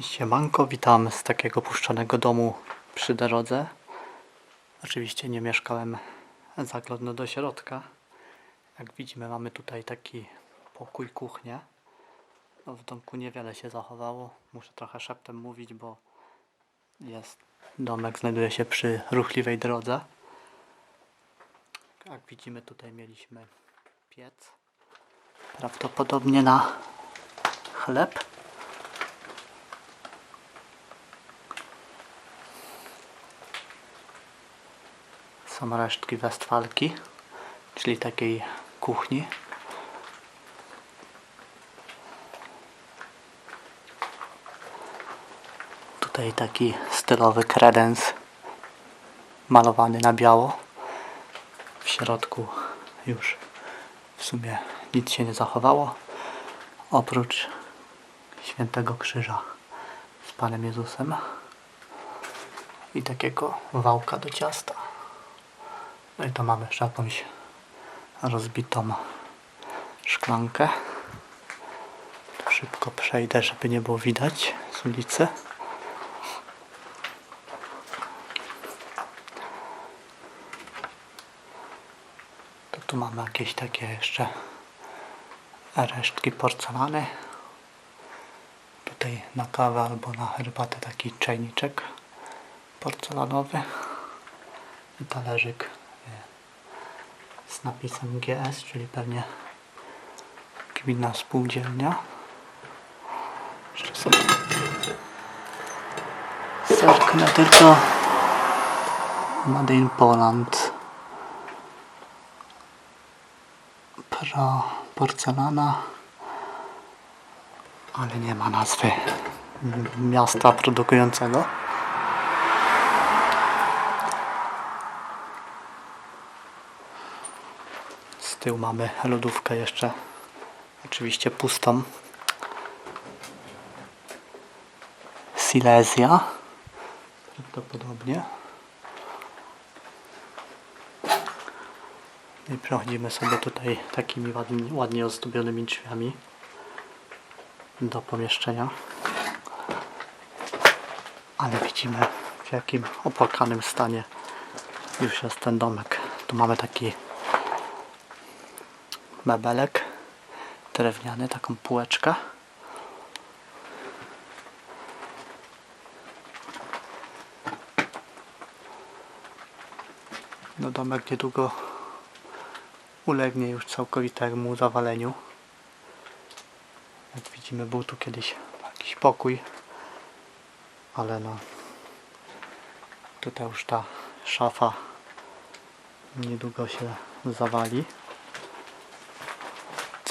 Siemanko, witam z takiego puszczonego domu przy drodze. Oczywiście nie mieszkałem zaglądno do środka. Jak widzimy mamy tutaj taki pokój, kuchnię. No, w domku niewiele się zachowało. Muszę trochę szeptem mówić, bo jest domek znajduje się przy ruchliwej drodze. Jak widzimy tutaj mieliśmy piec. Prawdopodobnie na chleb. Są resztki Westfalki, czyli takiej kuchni. Tutaj taki stylowy kredens malowany na biało. W środku już w sumie nic się nie zachowało oprócz świętego krzyża z Panem Jezusem i takiego wałka do ciasta. No i to mamy jeszcze jakąś rozbitą szklankę. Tu szybko przejdę, żeby nie było widać z ulicy. To tu mamy jakieś takie jeszcze resztki porcelany. Tutaj na kawę albo na herbatę taki czajniczek porcelanowy i talerzyk z napisem GS, czyli pewnie gminna spółdzielnia. Jeszcze sobie zerknę tylko Made in Poland Pro porcelana ale nie ma nazwy miasta produkującego. Z tyłu mamy lodówkę jeszcze, oczywiście pustą. Silesia, prawdopodobnie. I przechodzimy sobie tutaj takimi ładnie, ładnie ozdobionymi drzwiami do pomieszczenia. Ale widzimy w jakim opłakanym stanie już jest ten domek. Tu mamy taki mebelek drewniany, taką półeczkę. No domek niedługo ulegnie już całkowitemu zawaleniu. Jak widzimy był tu kiedyś jakiś pokój, ale no tutaj już ta szafa niedługo się zawali.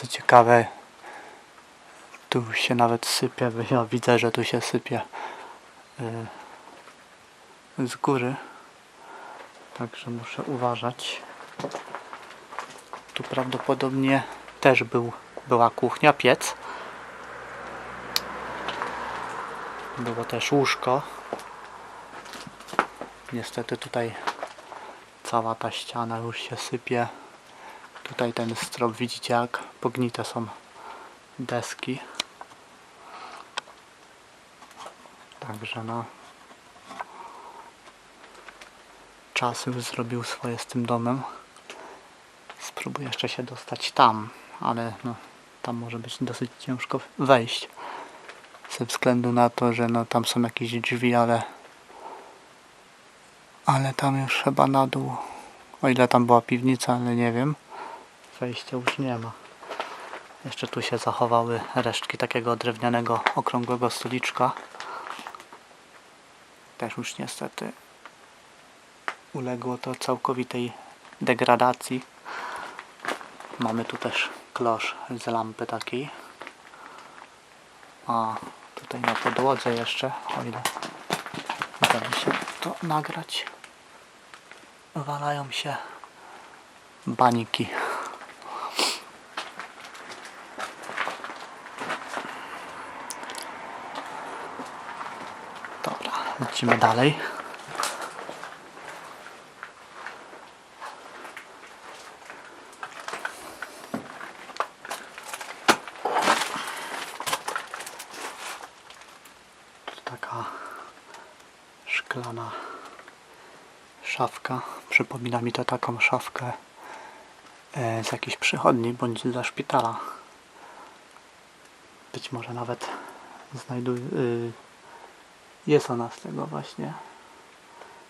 Co ciekawe, tu się nawet sypie, ja widzę, że tu się sypie y, z góry, także muszę uważać. Tu prawdopodobnie też był, była kuchnia, piec. Było też łóżko. Niestety tutaj cała ta ściana już się sypie. Tutaj ten strop widzicie jak pognite są deski. Także no czas już zrobił swoje z tym domem. Spróbuję jeszcze się dostać tam, ale no tam może być dosyć ciężko wejść ze względu na to, że no tam są jakieś drzwi, ale ale tam już chyba na dół o ile tam była piwnica, ale nie wiem wejścia już nie ma. Jeszcze tu się zachowały resztki takiego drewnianego okrągłego stoliczka. Też już niestety uległo to całkowitej degradacji. Mamy tu też klosz z lampy takiej. A tutaj na podłodze jeszcze, o ile uda mi się to nagrać, walają się baniki. Lecimy dalej. taka szklana szafka. Przypomina mi to taką szafkę e, z jakiejś przychodni bądź ze szpitala. Być może nawet znajduj, y, jest ona z tego właśnie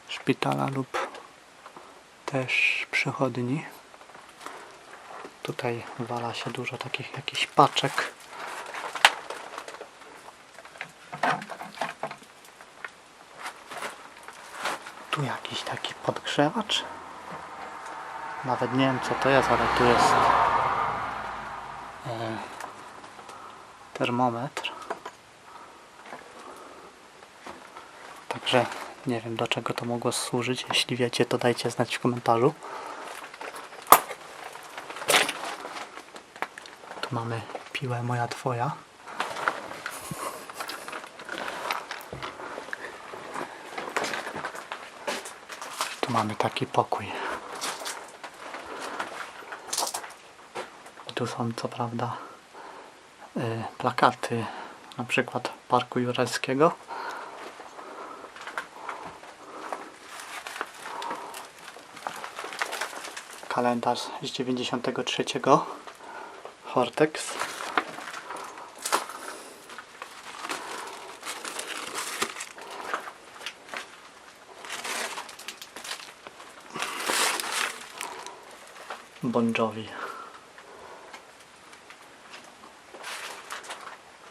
szpitala lub też przychodni. Tutaj wala się dużo takich jakichś paczek. Tu jakiś taki podgrzewacz. Nawet nie wiem co to jest, ale tu jest e, termometr. Także nie wiem do czego to mogło służyć. Jeśli wiecie, to dajcie znać w komentarzu. Tu mamy piłę moja twoja. Tu mamy taki pokój. Tu są co prawda y, plakaty, na przykład Parku Jurajskiego. Kalendarz z 93. Hortex. Bon Jovi.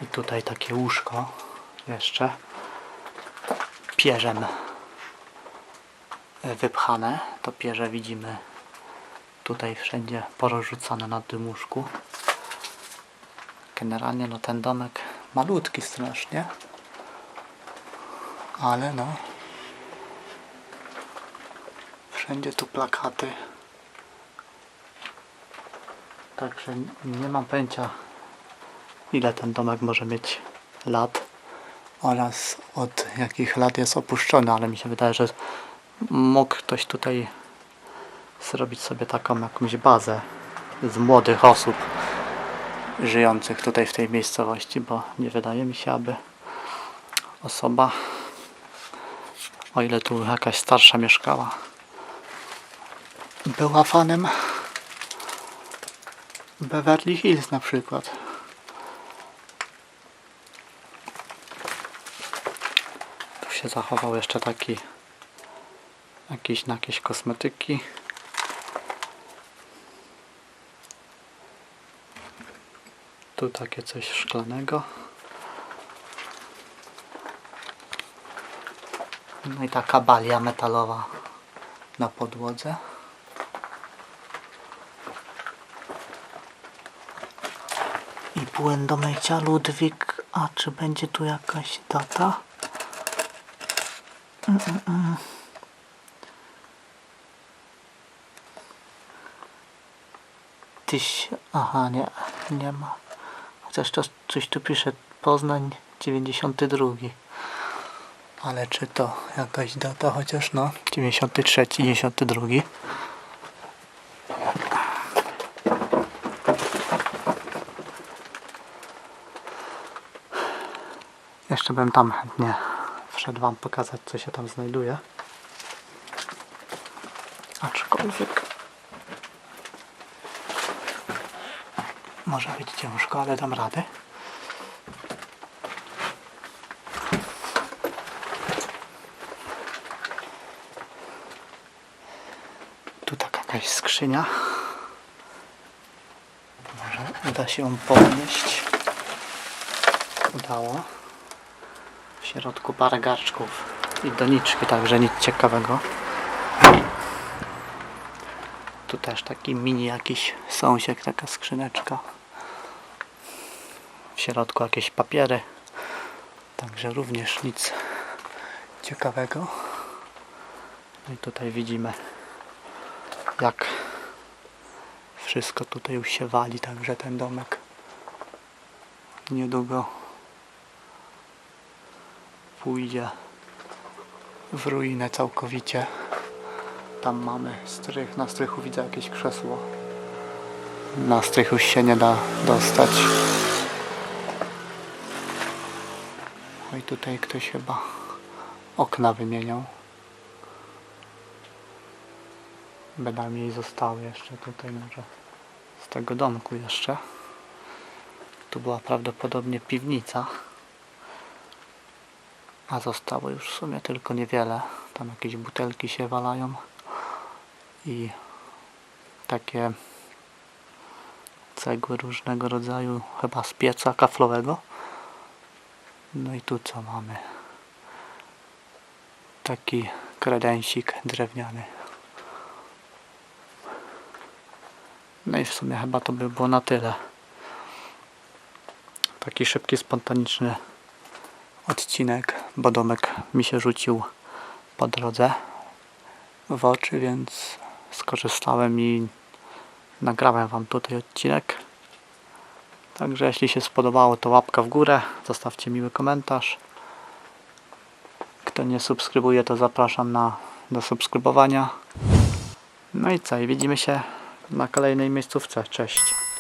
I tutaj takie łóżko jeszcze pierzem wypchane. To pierze widzimy tutaj wszędzie porozrzucane na tym łóżku. Generalnie no ten domek malutki strasznie. Ale no wszędzie tu plakaty. Także nie mam pojęcia ile ten domek może mieć lat oraz od jakich lat jest opuszczony, ale mi się wydaje, że mógł ktoś tutaj zrobić sobie taką jakąś bazę z młodych osób żyjących tutaj w tej miejscowości, bo nie wydaje mi się, aby osoba, o ile tu jakaś starsza mieszkała, była fanem Beverly Hills na przykład. Tu się zachował jeszcze taki jakiś jakieś kosmetyki. Tu takie coś szklanego. No i taka balia metalowa na podłodze. I płyn do mycia Ludwik. A czy będzie tu jakaś data? Tyś... Aha, nie, nie ma. Chociaż to coś tu pisze. Poznań 92. Ale czy to jakaś data chociaż no? 93, 92. Jeszcze bym tam chętnie wszedł wam pokazać co się tam znajduje. Aczkolwiek może być ciężko, ale dam radę. Tu taka jakaś skrzynia. Może uda się ją podnieść. Udało. W środku parę garczków i doniczki, także nic ciekawego. Tu też taki mini jakiś sąsiek, taka skrzyneczka. Środku jakieś papiery. Także również nic ciekawego. No i tutaj widzimy jak wszystko tutaj już się wali, także ten domek niedługo pójdzie w ruinę całkowicie. Tam mamy strych, na strychu widzę jakieś krzesło. Na strych już się nie da dostać. No i tutaj ktoś chyba okna wymieniał. Bynajmniej zostały jeszcze tutaj może z tego domku jeszcze. Tu była prawdopodobnie piwnica. A zostało już w sumie tylko niewiele. Tam jakieś butelki się walają. I takie cegły różnego rodzaju, chyba z pieca kaflowego. No i tu co mamy? Taki kredensik drewniany. No i w sumie chyba to by było na tyle. Taki szybki, spontaniczny odcinek, bo domek mi się rzucił po drodze w oczy, więc skorzystałem i nagrałem Wam tutaj odcinek. Także jeśli się spodobało, to łapka w górę, zostawcie miły komentarz. Kto nie subskrybuje, to zapraszam na, do subskrybowania. No i co, i widzimy się na kolejnej miejscówce. Cześć.